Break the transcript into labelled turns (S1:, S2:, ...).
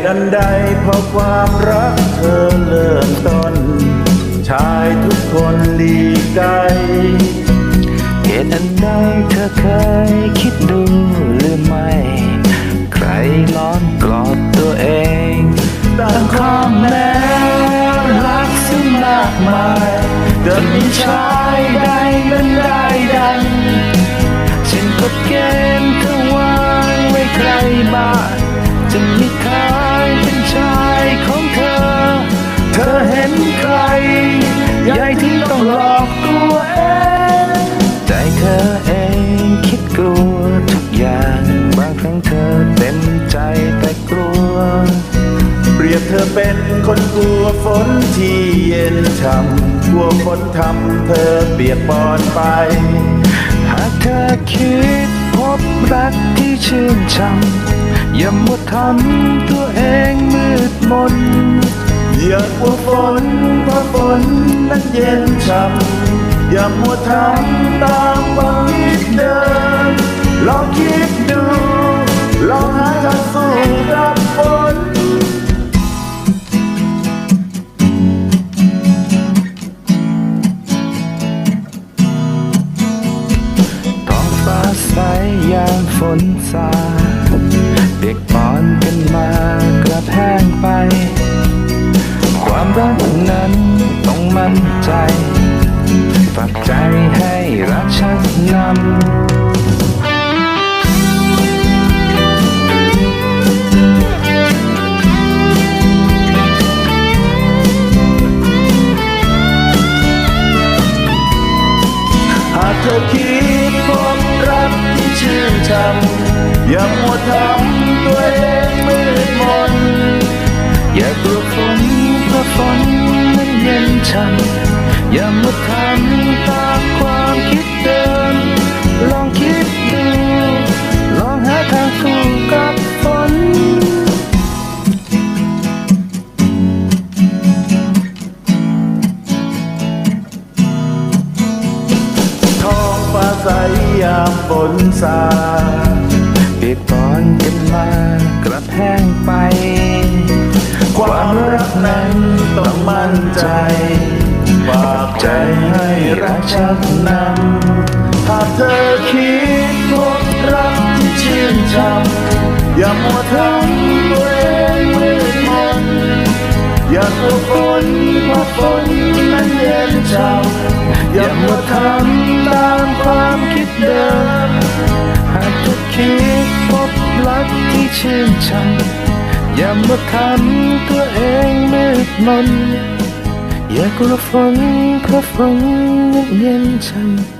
S1: ตุอันใดเพราะความรักเธอเริ่มต้น ชายทุกคนหลีกไกล
S2: เหตุอันใดเธอเคยคิดดูหรือไม่ ใครล้อมกลอบตัวเอง
S1: ต่างข้อแม้รักซึ่งมากมายจะมีชายใดนั้นได้ดัง
S2: ฉันกฎเกณ เห็
S1: นใครใหญ่ที่ต้องหลอกตัวเอง
S2: ใจเธอเองคิดกลัวทุกอย่างบางครั้งเธอเต็มใจแต่กลัว
S1: เปรียบเธอเป็นคนกลัวฝนที่เย็นช่ำกลัวฝนทำเธอเปียกปอนไป
S2: หากเธอคิดพบรักที่ชื่นช่ำอย่ามัวทำตัวเองมืดมน
S1: อย่ากลัวฝนเพราะฝนนั้นเย็นช่ำอย่ามัวทำตามความคิดเดิมลองคิดดูลองหาทางสู้กับฝน
S2: ท้องฟ้าใสยามฝนสาเปียกปอนกันมากระแพงไป ความรักนั้นต้องมั่นใจฝากใจให้รักชักนำ
S1: หาเธอคิดพบรักที่ชื่นช่ำอย่ามัวทำตัวเองไมืดม
S2: มาทำตามความคิดเดิม ลองคิดดู ลองหาทางสู้กับฝน
S1: ท้องฟ้าใสยามฝนสาด
S2: เปียกปอนกันมากระแพงไป
S1: ความรักนั้นต้องมั่นใจ ใจให้รักชักนำหากเธอคิดพบรักที่ชื่นช่ำอย่ามัวทำตัวเองมืดมนอย่ากลัวฝนเพราะฝนนั้นเย็นช่ำอย่ามัวทำตามความคิดเดิม
S2: หากเธอคิดพบรักที่ชื่นช่ำอย่ามาทำตัวเองมืดมน อย่ากลัวฝนเ